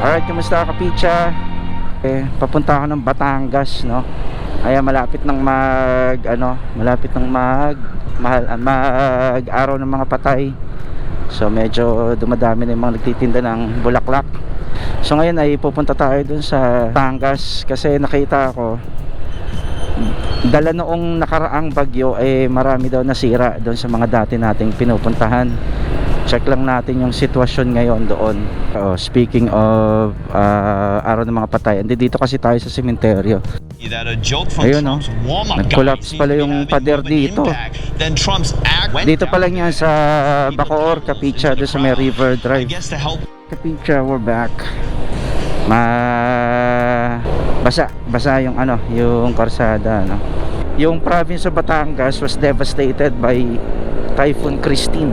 Alright, kumusta kapicha? Eh, papunta ako ng Batangas, no? Ay malapit nang mag ano, malapit nang mag mahal ah, mag araw ng mga patay. So medyo dumadami na yung mga nagtitinda ng bulaklak. So ngayon ay pupunta tayo dun sa Batangas kasi nakita ko dala noong nakaraang bagyo eh marami daw nasira doon sa mga dati nating pinupuntahan check lang natin yung sitwasyon ngayon doon. Oh, speaking of uh, araw ng mga patay hindi dito kasi tayo sa sementeryo. Ayun, no? Nag-collapse pala yung pader dito. dito pa down lang yan sa Bacoor Capicha doon sa may River Drive. Capicha we're back. Ma basa basa yung ano yung karsada no yung province of Batangas was devastated by Typhoon Christine.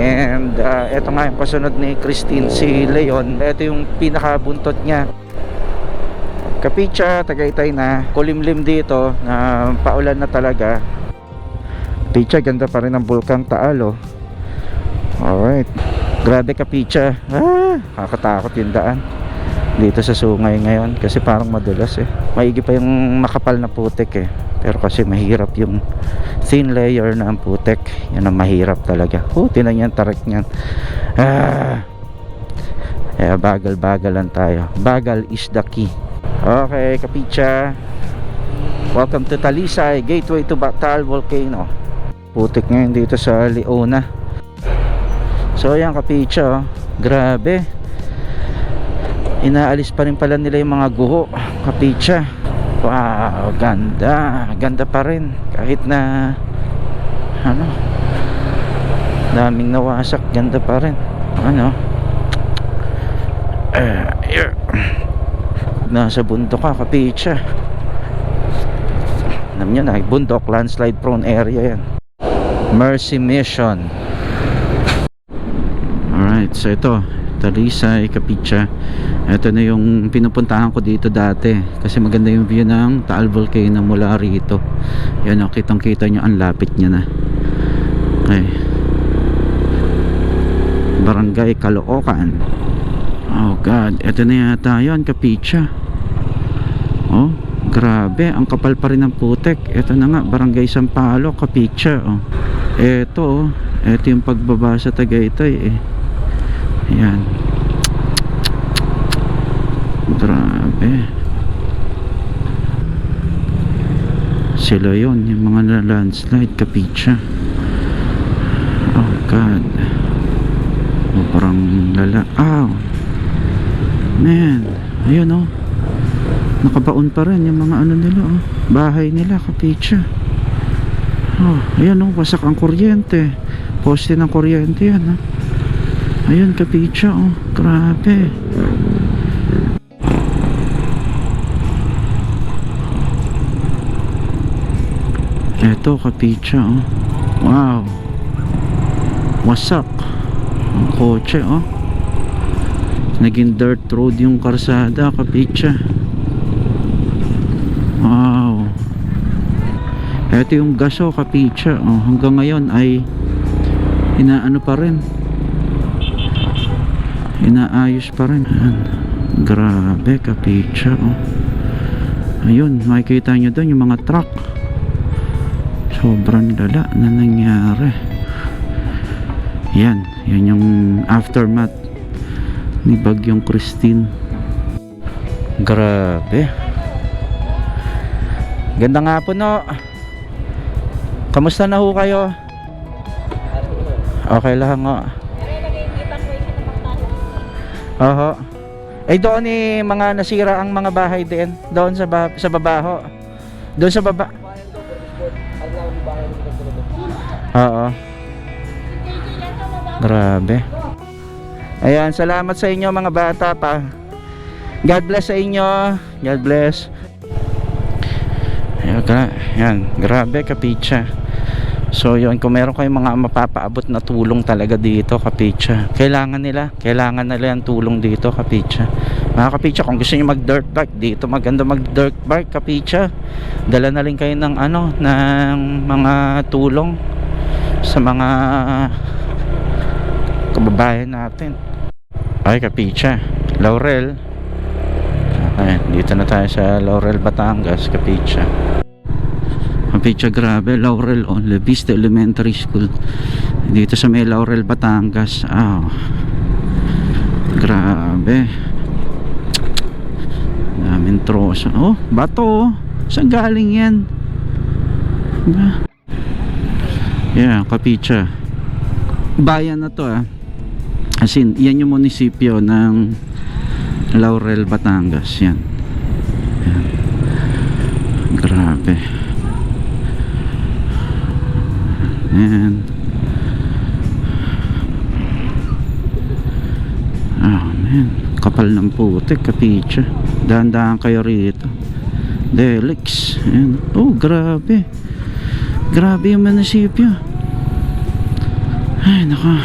And uh, eto nga yung kasunod ni Christine si Leon. Eto yung pinakabuntot niya. Kapicha, Tagaytay na. Kulimlim dito na paulan na talaga. Kapicha, ganda pa rin ang Bulkang Taal oh. Alright. Grabe Kapicha. Ah, Kakatakot yung daan Dito sa sungay ngayon Kasi parang madulas eh. Maigi pa yung makapal na putek eh Pero kasi mahirap yung Thin layer na ang putek. Yan ang mahirap talaga. Oh, tinan yan tarik niyan. Ah. Kaya bagal-bagal lang tayo. Bagal is the key. Okay Kapicha. Welcome to Talisay Gateway to Batal Volcano. Putik ngayon dito sa Leona. So ayan kapicha oh. Grabe. Inaalis pa rin pala nila yung mga guho Kapicha Wow ganda. Ganda pa rin. Kahit na Ano Daming nawasak Ganda pa rin. Ano? Eh, yeah. Nasa bundok ka kapicha Alam nyo na Bundok landslide prone area yan. Mercy Mission. Alright, so ito Talisay, Capicha Ito na yung pinupuntahan ko dito dati. Kasi maganda yung view ng Taal Volcano mula rito. Yan o, kitang kita nyo Ang lapit niya na. Okay Barangay Caloocan. Oh God, ito na yata yun Capicha Oh, grabe. Ang kapal pa rin ng putek Ito na nga, Barangay Sampalo, Capicha Oh. Ito oh. Ito yung pagbaba sa Tagaytay eh Ayan. Grabe. Sila yon yung mga landslide kapicha. Oh God. Parang lala. Ow. Man. Ayun oh. Nakabaon pa rin yung mga ano nila oh. Bahay nila kapicha. Oh, ayan oh, wasak ang kuryente. Poste ng kuryente yan oh. Ayun, kapicha, oh. Grabe. Eto, kapicha, oh. Wow. Wasak. Ang kotse, oh. Naging dirt road yung karsada, kapicha. Wow. Eto yung gaso, kapicha, oh. Hanggang ngayon ay inaano pa rin inaayos pa rin. Ayan. grabe kapicha oh. ayun makikita nyo doon yung mga truck. Sobrang lala na nangyari. Yan yan yung aftermath ni bagyong Christine. Grabe. Ganda nga po no? Kamusta na ho kayo? Okay lang ho Oho. Eh doon ni mga nasira ang mga bahay din. Doon sa ba sa babaho. Doon sa baba. Oo. Grabe. Ayan, salamat sa inyo mga bata pa. God bless sa inyo. God bless. Ayan, gra- yan, grabe kapicha. So yun, kung meron kayong mga mapapaabot na tulong talaga dito, kapicha. Kailangan nila, kailangan nila yung tulong dito, kapicha. Mga kapicha, kung gusto niyo mag dirt bike dito, maganda mag dirt bike, kapicha. Dala na rin kayo ng ano, ng mga tulong sa mga kababayan natin. Ay, kapicha. Laurel okay, dito na tayo sa Laurel Batangas Capicha Capicha grabe Laurel on La Vista Elementary School dito sa may Laurel Batangas. Ah grabe. Daming trosa. Oh bato oh. Saan galing yan? Ba? yeah Capicha. Bayan na to ah. As in yan yung munisipyo ng Laurel Batangas. Yan. Yan. Grabe yan ah man kapal ng putik kapicha dahan-dahan kayo rito. Delix. Yan. oh grabe. Grabe yung munisipyo. Ay naka.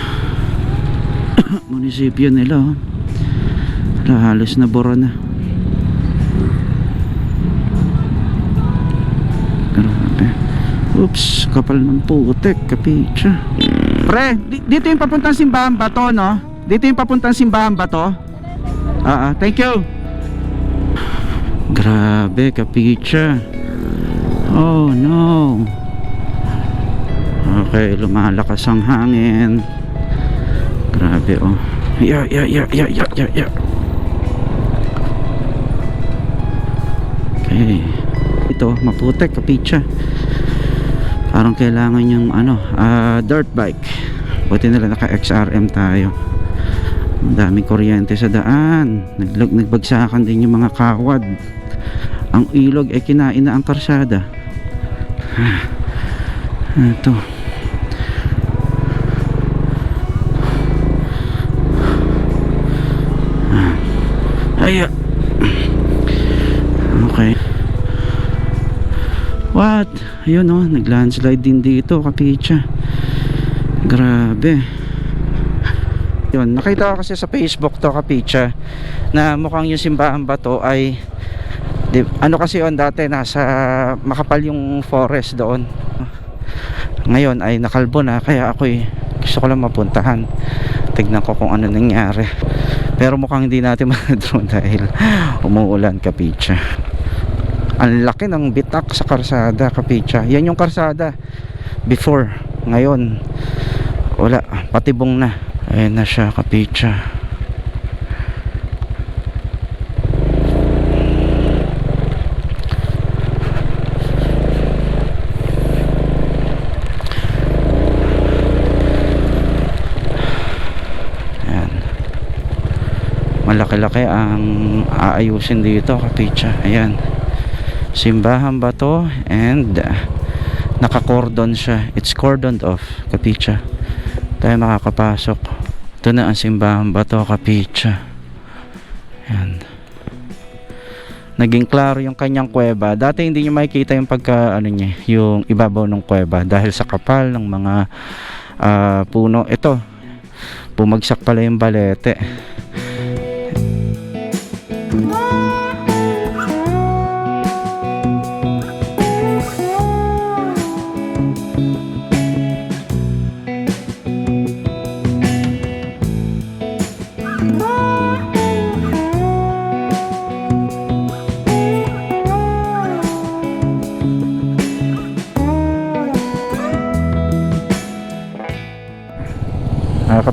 Munisipyo nila oh. Halos na bura na. Grabe oops kapal ng putik kapicha pre di- dito yung papuntang simbahan ba to no? Dito yung papuntang simbahan ba to? Ah ah, thank you. Grabe kapicha oh no. Okay lumalakas ang hangin. Grabe oh. Ya ya ya ya ya ya ya okay. Ito maputek kapicha parang kailangan yung ano ah, dirt bike. Buti nila naka XRM tayo. Ang daming kuryente sa daan. Naglag, nagbagsakan din yung mga kawad. Ang ilog ay kinain na ang karsada. Ah, ito Ay. ah. Okay. What? Ayun oh, naglandslide din dito, kapicha. Grabe. Yun, nakita ko kasi sa Facebook to, kapicha, na mukhang yung simbahan ba to ay ano kasi on dati nasa makapal yung forest doon. Ngayon ay nakalbo na kaya ako gusto ko lang mapuntahan. Tignan ko kung ano nangyari. Pero mukhang hindi natin ma-drone dahil umuulan kapicha. Ang laki ng bitak sa karsada kapicha. Yan yung karsada before. Ngayon wala, patibong na. Ayan na siya. Ayan malaki-laki ang aayusin dito kapicha ayan simbahan ba to? And uh, naka-cordon siya. It's cordoned off kapicha. Tayo makakapasok. Ito na ang simbahan ba to kapicha? Ayan. Naging klaro yung kanyang kuweba. Dati hindi nyo makikita yung pagka ano niya yung ibabaw ng kuweba. Dahil sa kapal ng mga ah, puno. Ito bumagsak pala yung balete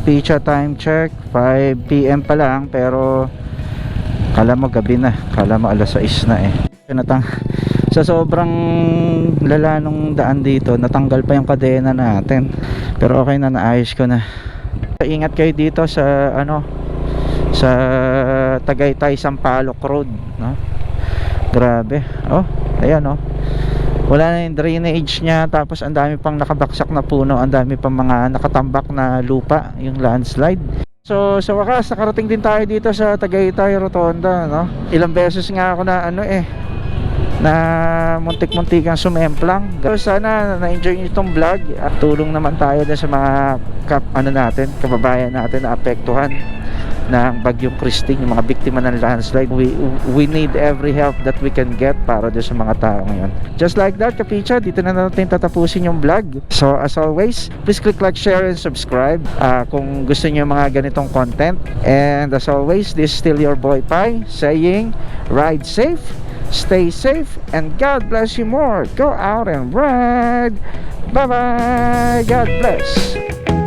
Kapicha time check 5pm pa lang pero kala mo gabi na kala mo alas 6 na eh. Sa sobrang lala nung daan dito natanggal pa yung kadena natin. Pero okay na naayos ko na. Ingat kayo dito sa ano sa Tagaytay Sampaloc Road no? grabe. Oh ayan oh wala na yung drainage niya tapos ang dami pang nakabaksak na puno ang dami pang mga nakatambak na lupa yung landslide. So sa wakas nakarating din tayo dito sa Tagaytay Rotonda no? Ilang beses nga ako na ano eh na muntik-muntikang sumemplang. So sana na-enjoy nyo itong vlog at tulong naman tayo din sa mga kap, ano natin kababayan natin na apektuhan ng Bagyong Christine, yung mga biktima ng landslide. We, we need every help that we can get para doon sa mga tao ngayon. Just like that, Kapicha, dito na natin tatapusin yung vlog. So, as always, please click like, share, and subscribe ah, kung gusto niyo mga ganitong content. And as always, this is still your boy Pai saying, ride safe, stay safe, and God bless you more. Go out and ride. Bye-bye. God bless.